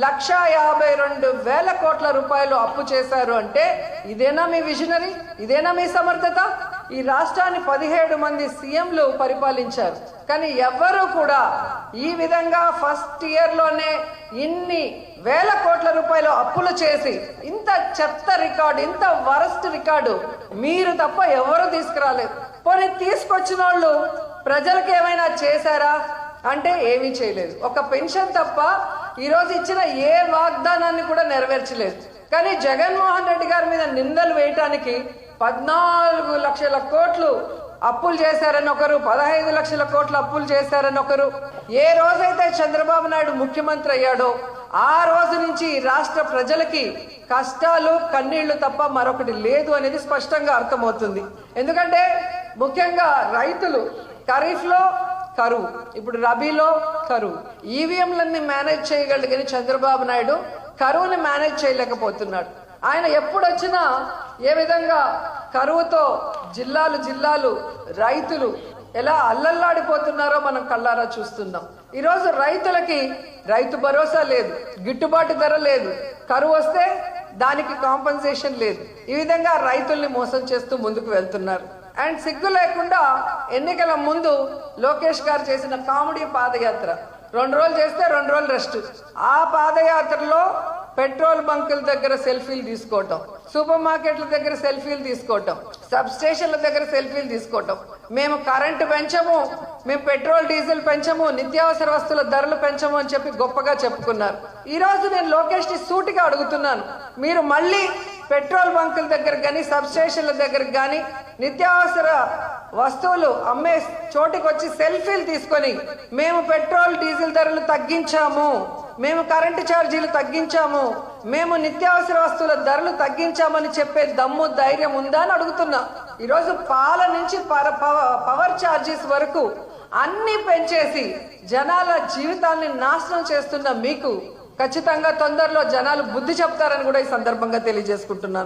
లక్ష యాభై రెండు వేల కోట్ల రూపాయలు అప్పు చేశారు అంటే ఇదేనా మీ విజనరీ? ఇదేనా మీ సమర్థత? ఈ రాష్ట్రాన్ని పదిహేడు మంది సీఎంలు పరిపాలించారు. కానీ ఎవ్వరూ కూడా ఈ విధంగా ఫస్ట్ ఇయర్లోనే ఇన్ని వేల కోట్ల రూపాయలు అప్పులు చేసి ఇంత చెత్త రికార్డు ఇంత వరస్ట్ రికార్డు మీరు తప్ప ఎవరు తీసుకురాలేదు. పోనీ తీసుకొచ్చిన వాళ్ళు ప్రజలకు ఏమైనా చేశారా? అంటే ఏమీ చేయలేదు. ఒక పెన్షన్ తప్ప ఈరోజు ఇచ్చిన ఏ వాగ్దానాన్ని కూడా నెరవేర్చలేదు. కానీ జగన్మోహన్ రెడ్డి గారి మీద నిందలు వేయటానికి పద్నాలుగు లక్షల కోట్లు అప్పులు చేశారని ఒకరు పదహైదు లక్షల కోట్ల అప్పులు చేశారని ఒకరు. ఏ రోజైతే చంద్రబాబు నాయుడు ముఖ్యమంత్రి అయ్యాడో ఆ రోజు నుంచి రాష్ట్ర ప్రజలకి కష్టాలు కన్నీళ్ళు తప్ప మరొకటి లేదు అనేది స్పష్టంగా అర్థమవుతుంది. ఎందుకంటే ముఖ్యంగా రైతులు ఖరీఫ్లో కరువు ఇప్పుడు రబీలో కరువు ఈవీఎంలన్నీ మేనేజ్ చేయగలిగిన చంద్రబాబు నాయుడు కరువుని మేనేజ్ చేయలేకపోతున్నాడు. ఆయన ఎప్పుడు వచ్చినా ఏ విధంగా కరువుతో జిల్లాలు జిల్లాలు రైతులు ఎలా అల్లల్లాడిపోతున్నారో మనం కళ్ళారా చూస్తున్నాం ఈరోజు రైతులకి రైతు భరోసా లేదు గిట్టుబాటు ధర లేదు. కరువు వస్తే దానికి కాంపన్సేషన్ లేదు. ఈ విధంగా రైతుల్ని మోసం చేస్తూ ముందుకు వెళ్తున్నారు. అండ్ సిగ్గు లేకుండా ఎన్నికల ముందు లోకేష్ గారు చేసిన కామెడీ పాదయాత్ర. రెండు రోజులు చేస్తే రెండు రోజులు రెస్ట్. ఆ పాదయాత్రలో పెట్రోల్ బంకుల దగ్గర సెల్ఫీలు తీసుకోవటం సూపర్ మార్కెట్ల దగ్గర సెల్ఫీలు తీసుకోవటం సబ్ స్టేషన్ల దగ్గర సెల్ఫీలు తీసుకోవటం. మేము కరెంటు పెంచము మేము పెట్రోల్ డీజిల్ పెంచము నిత్యావసర వస్తువుల ధరలు పెంచము అని చెప్పి గొప్పగా చెప్పుకున్నారు. ఈ రోజు నేను లోకేష్ని సూటిగా అడుగుతున్నాను. మీరు మళ్ళీ పెట్రోల్ బంకుల దగ్గర కానీ సబ్స్టేషన్ల దగ్గర కానీ నిత్యావసర వస్తువులు అమ్మే చోటికి వచ్చి సెల్ఫీలు తీసుకొని మేము పెట్రోల్ డీజిల్ ధరలు తగ్గించాము. మేము కరెంటు ఛార్జీలు తగ్గించాము. మేము నిత్యావసర వస్తువుల ధరలు తగ్గించామని చెప్పే దమ్ము ధైర్యం ఉందా అని అడుగుతున్నా. ఈరోజు పాల నుంచి పవ- పవర్ ఛార్జెస్ వరకు అన్ని పెంచేసి జనాల జీవితాల్ని నాశనం చేస్తున్న మీకు ఖచ్చితంగా తొందరలో జనాలు బుద్ధి చెప్తారని కూడా ఈ సందర్భంగా తెలియజేసుకుంటున్నాను.